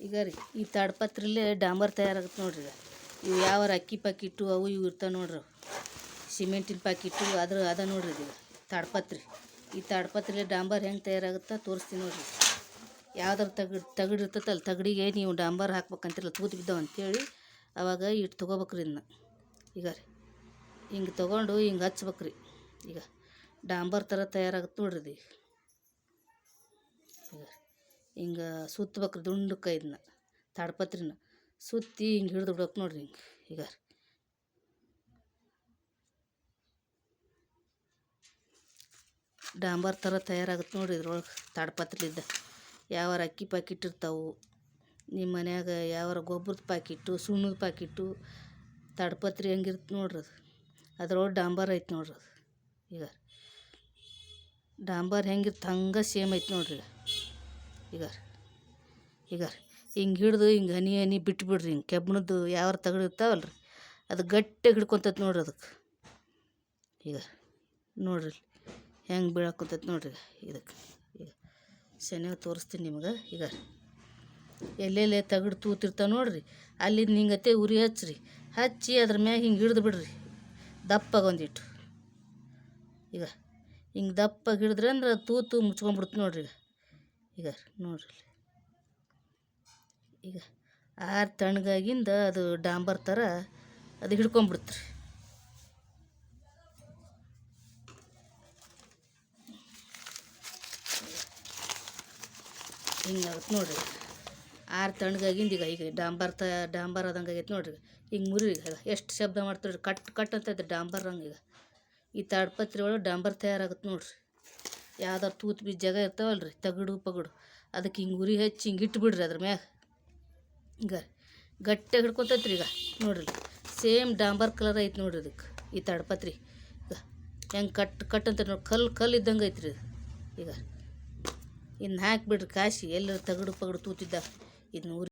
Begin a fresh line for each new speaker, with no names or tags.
ಈಗ ರೀ, ಈ ತಾಡ್ಪತ್ರಿಲೇ ಡಾಂಬರ್ ತಯಾರಾಗುತ್ತೆ ನೋಡ್ರಿ ಈಗ. ಇವು ಯಾವ ಅಕ್ಕಿ ಪಾಕಿಟ್ಟು ಅವು ಇವು ಇರ್ತಾವೆ ನೋಡ್ರಿ ಸಿಮೆಂಟಿನ ಪಾಕಿಟ್ಟು ಅದ್ರ ಅದ ನೋಡ್ರಿ ಇದು ತಾಡ್ಪತ್ರಿ. ಈ ತಾಡ್ಪತ್ರಿಲೇ ಡಾಂಬರ್ ಹೆಂಗೆ ತಯಾರಾಗುತ್ತೆ ತೋರಿಸ್ತೀನಿ ನೋಡ್ರಿ. ಯಾವ್ದಾರ ತಗಡ್, ತಗಡು ಇರ್ತೈತಲ್ಲ ತಗಡಿಗೆ ನೀವು ಡಾಂಬರ್ ಹಾಕ್ಬೇಕಂತಿರಲ್ಲ ತೂತು ಬಿದ್ದಾವೆ ಅಂತೇಳಿ ಅವಾಗ ಇಟ್ಟು ತೊಗೋಬೇಕ್ರಿ ಇದನ್ನ ಈಗ ರೀ, ಹಿಂಗೆ ತೊಗೊಂಡು ಹಿಂಗೆ ಹಚ್ಬೇಕ್ರಿ. ಈಗ ಡಾಂಬರ್ ಥರ ತಯಾರಾಗುತ್ತೆ ನೋಡ್ರಿ ಈಗ. ಈಗ ಹಿಂಗೆ ಸುತ್ತಬೇಕ್ರಿ ದುಂಡಕ್ಕೆ ಇದನ್ನ, ತಾಡ್ಪತ್ರಿನ. ಸುತ್ತಿ ಹಿಂಗೆ ಹಿಡಿದು ಬಿಡ್ಬೇಕು ನೋಡ್ರಿ ಹಿಂಗೆ, ಈಗ. ಡಾಂಬರ್ ಥರ ತಯಾರಾಗುತ್ತೆ ನೋಡ್ರಿ ಇದ್ರೊಳಗೆ ತಾಡ್ಪತ್ರಿಲಿದ್ದ. ಯಾವಾರ ಅಕ್ಕಿ ಪಾಕಿಟ್ ಇರ್ತಾವೆ ನಿಮ್ಮ ಮನ್ಯಾಗ ಯಾವಾರ ಗೊಬ್ಬರದ ಪಾಕಿಟ್ಟು, ಸುಣ್ಣದ ಪಾಕಿಟ್ಟು, ತಾಡ್ಪತ್ರಿ ಹೆಂಗಿರುತ್ತೆ ನೋಡ್ರಿ ಅದು. ಅದ್ರೊಳಗೆ ಡಾಂಬರ್ ಐತೆ ನೋಡ್ರಿ ಅದು, ಈಗ. ಡಾಂಬರ್ ಹೆಂಗಿರುತ್ತೆ ಹಂಗೆ ಸೇಮ್ ಐತೆ ನೋಡ್ರಿ ಈಗ ಈಗ ಹಿಂಗೆ ಹಿಡ್ದು ಹಿಂಗೆ ಹನಿ ಹನಿ ಬಿಟ್ಬಿಡ್ರಿ ಹಿಂಗೆ ಕೆಬ್ಬಣದ್ದು ಯಾವ ತಗಡು ಇರ್ತಾವಲ್ಲ ರೀ ಅದು ಗಟ್ಟಿಯಾಗಿ ಹಿಡ್ಕೊತೈತೆ ನೋಡ್ರಿ ಅದಕ್ಕೆ ಈಗ ನೋಡ್ರಿ ಹೆಂಗೆ ಬೀಳಾಕೊಂತೈತೆ ನೋಡ್ರಿ ಇದಕ್ಕೆ ಈಗ ಶನಿಯಾಗ ತೋರಿಸ್ತೀನಿ ನಿಮಗೆ ಈಗ ಎಲ್ಲೆಲ್ಲೆ ತಗಡು ತೂತಿರ್ತಾವೆ ನೋಡ್ರಿ, ಅಲ್ಲಿಂದ ಹಿಂಗತ್ತೆ ಉರಿ ಹಚ್ಚಿರಿ ಹಚ್ಚಿ ಅದ್ರ ಮ್ಯಾಗ ಹಿಂಗೆ ಹಿಡ್ದು ಬಿಡ್ರಿ, ದಪ್ಪಾಗ ಒಂದಿಟ್ಟು. ಈಗ ಹಿಂಗೆ ದಪ್ಪ ಹಿಡಿದ್ರೆ ಅಂದ್ರೆ ತೂತು ಮುಚ್ಕೊಂಡ್ಬಿಡ್ತು ನೋಡ್ರಿ ಈಗ ಈಗ ನೋಡ್ರಿ. ಈಗ ಆರು ತಣ್ಣಗಾಗಿಂದ ಅದು ಡಾಂಬರ್ ಥರ ಅದು ಹಿಡ್ಕೊಂಬಿಡ್ತ್ರಿ. ಹಿಂಗೆ ಹಿಂಗಾಗುತ್ತೆ ನೋಡ್ರಿ. ಆರು ತಣ್ಣಗಾಗಿಂದ ಈಗ ಈಗ ಡಾಂಬರ್ ತ ಡಾಂಬರ್ ಆದಂಗೆ ಆಗೈತೆ ನೋಡ್ರಿ. ಈಗ ಮುರಿ ಈಗ ಎಷ್ಟು ಶಬ್ದ ಮಾಡ್ತಾರೆ ಕಟ್ ಕಟ್ ಅಂತೈತೆ ಡಾಂಬರ್ ಹಂಗೆ ಈಗ. ಈ ತಾಡ್ಪತ್ರಿ ಒಳಗೆ ಡಾಂಬರ್ ತಯಾರಾಗುತ್ತೆ ನೋಡ್ರಿ. ಯಾವ್ದಾರು ತೂತು ಬೀಜ ಜಾಗ ಇರ್ತಾವಲ್ಲ ರೀ ತಗಡು ಪಗಡು. ಅದಕ್ಕೆ ಹಿಂಗೆ ಉರಿ ಹಚ್ಚಿ ಹಿಂಗೆ ಇಟ್ಬಿಡ್ರಿ ಅದ್ರ ಮ್ಯಾಗ. ಹಿಂಗೆ ಗಟ್ಟಿಯಾಗಿ ಹಿಡ್ಕೊತೈತ್ರಿ ಈಗ, ನೋಡ್ರಿ ಸೇಮ್ ಡಾಂಬರ್ ಕಲರ್ ಐತೆ ನೋಡ್ರಿ ಇದಕ್ಕೆ ಈ ತಡಪತ್ರಿ. ಈಗ ಹೆಂಗೆ ಕಟ್ ಕಟ್ ಅಂತ ನೋಡಿ ಕಲ್ಲು ಕಲ್ಲು ಇದ್ದಂಗೆ ಐತ್ರಿ ಇದು. ಈಗ ಇನ್ನು ಹಾಕಿಬಿಡ್ರಿ ಕಾಶಿ ಎಲ್ಲರೂ ತಗಡು ಪಗಡು ತೂತಿದ್ದ ಇದನ್ನ ಉರಿ